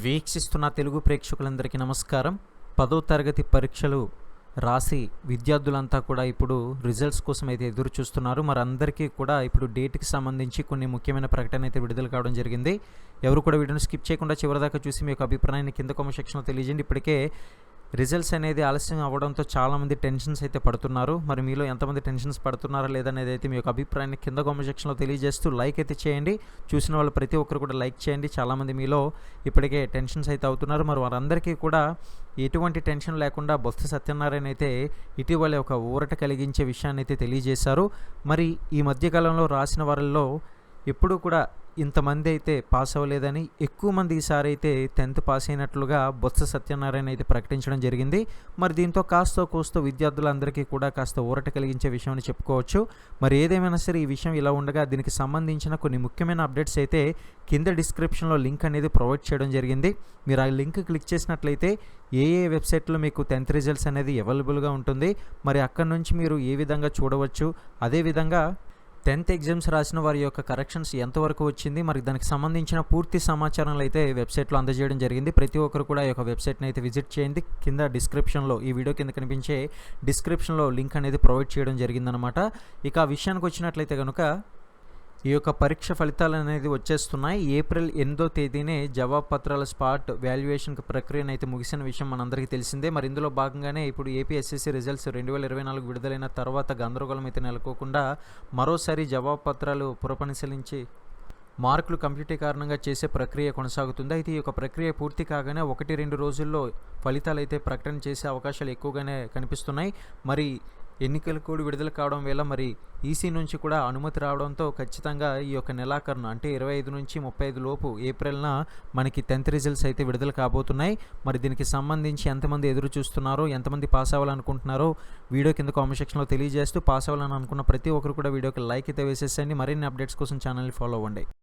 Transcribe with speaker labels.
Speaker 1: వీక్షిస్తున్న తెలుగు ప్రేక్షకులందరికీ నమస్కారం. పదో తరగతి పరీక్షలు రాసి విద్యార్థులంతా కూడా ఇప్పుడు రిజల్ట్స్ కోసం అయితే ఎదురు చూస్తున్నారు. మరి అందరికీ కూడా ఇప్పుడు డేట్కి సంబంధించి కొన్ని ముఖ్యమైన ప్రకటన అయితే విడుదల కావడం జరిగింది. ఎవరు కూడా వీడియోని స్కిప్ చేయకుండా చివరిదాకా చూసి మీ యొక్క అభిప్రాయాన్ని కింద కామెంట్ సెక్షన్లో తెలియజేయండి. ఇప్పటికే రిజల్ట్స్ అనేది ఆలస్యం అవ్వడంతో చాలామంది టెన్షన్స్ అయితే పడుతున్నారు. మరి మీలో ఎంతమంది టెన్షన్స్ పడుతున్నారా లేదనేది అయితే మీ యొక్క అభిప్రాయాన్ని కింద కామెంట్ సెక్షన్లో తెలియజేస్తూ లైక్ అయితే చేయండి. చూసిన వాళ్ళు ప్రతి ఒక్కరు కూడా లైక్ చేయండి. చాలామంది మీలో ఇప్పటికే టెన్షన్స్ అయితే అవుతున్నారు. మరి వారందరికీ కూడా ఎటువంటి టెన్షన్ లేకుండా బొత్స సత్యనారాయణ అయితే ఇటీవల ఒక ఊరట కలిగించే విషయాన్ని అయితే తెలియజేశారు. మరి ఈ మధ్యకాలంలో రాసిన వారిలో ఎప్పుడూ కూడా ఇంతమంది అయితే పాస్ అవ్వలేదని ఎక్కువ మంది ఈసారి అయితే టెన్త్ పాస్ అయినట్లుగా బొత్స సత్యనారాయణ అయితే ప్రకటించడం జరిగింది. మరి దీంతో కాస్త కోస్త విద్యార్థులందరికీ కూడా కాస్త ఊరట కలిగించే విషయం అని చెప్పుకోవచ్చు. మరి ఏదేమైనా సరే ఈ విషయం ఇలా ఉండగా దీనికి సంబంధించిన కొన్ని ముఖ్యమైన అప్డేట్స్ అయితే కింద డిస్క్రిప్షన్లో లింక్ అనేది ప్రొవైడ్ చేయడం జరిగింది. మీరు ఆ లింక్ క్లిక్ చేసినట్లయితే ఏ ఏ వెబ్సైట్లో మీకు టెన్త్ రిజల్ట్స్ అనేది అవైలబుల్గా ఉంటుంది. మరి అక్కడ నుంచి మీరు ఏ విధంగా చూడవచ్చు అదేవిధంగా టెన్త్ ఎగ్జామ్స్ రాసిన వారి యొక్క కరెక్షన్స్ ఎంతవరకు వచ్చింది? మరి దానికి సంబంధించిన పూర్తి సమాచారం అయితే వెబ్సైట్లో అందజేయడం జరిగింది. ప్రతి ఒక్కరు కూడా ఈ యొక్క వెబ్సైట్ని అయితే విజిట్ చేయండి. కింద డిస్క్రిప్షన్లో ఈ వీడియో కింద కనిపించే డిస్క్రిప్షన్లో లింక్ అనేది ప్రొవైడ్ చేయడం జరిగిందనమాట ఇక ఆ విషయానికి వచ్చినట్లయితే కనుక ఈ యొక్క పరీక్ష ఫలితాలు అనేది వచ్చేస్తున్నాయి. ఏప్రిల్ ఎనిమిదో తేదీనే జవాబు పత్రాల స్పాట్ వాల్యుయేషన్ ప్రక్రియను అయితే ముగిసిన విషయం మనందరికీ తెలిసిందే. మరి ఇందులో భాగంగానే ఇప్పుడు ఏపీఎస్ఎస్సీ రిజల్ట్స్ రెండు వేల ఇరవై నాలుగు విడుదలైన తర్వాత గందరగోళం అయితే నెలకోకుండా మరోసారి జవాబు పత్రాలు పురపరిశీలించి మార్కులు కంప్యూటర్ కారణంగా చేసే ప్రక్రియ కొనసాగుతుంది. అయితే ఈ యొక్క ప్రక్రియ పూర్తి కాగానే ఒకటి రెండు రోజుల్లో ఫలితాలు అయితే ప్రకటన చేసే అవకాశాలు ఎక్కువగానే కనిపిస్తున్నాయి. మరి ఎన్నికల కోడ్ విడుదల కావడం వల్ల మరి ఈసీ నుంచి కూడా అనుమతి రావడంతో ఖచ్చితంగా ఈ యొక్క నెలాఖరును అంటే ఇరవై ఐదు నుంచి ముప్పై ఐదు లోపు ఏప్రిల్న మనకి టెన్త్ రిజల్ట్స్ అయితే విడుదల కాబోతున్నాయి. మరి దీనికి సంబంధించి ఎంతమంది ఎదురు చూస్తున్నారో ఎంతమంది పాస్ అవ్వాలనుకుంటున్నారో వీడియో కింద కామెంట్ సెక్షన్లో తెలియజేస్తూ పాస్ అవ్వాలని అనుకున్న ప్రతి ఒక్కరు కూడా వీడియోకి లైక్ అయితే వేసేసండి మరిన్ని అప్డేట్స్ కోసం ఛానల్ని ఫాలో అవ్వండి.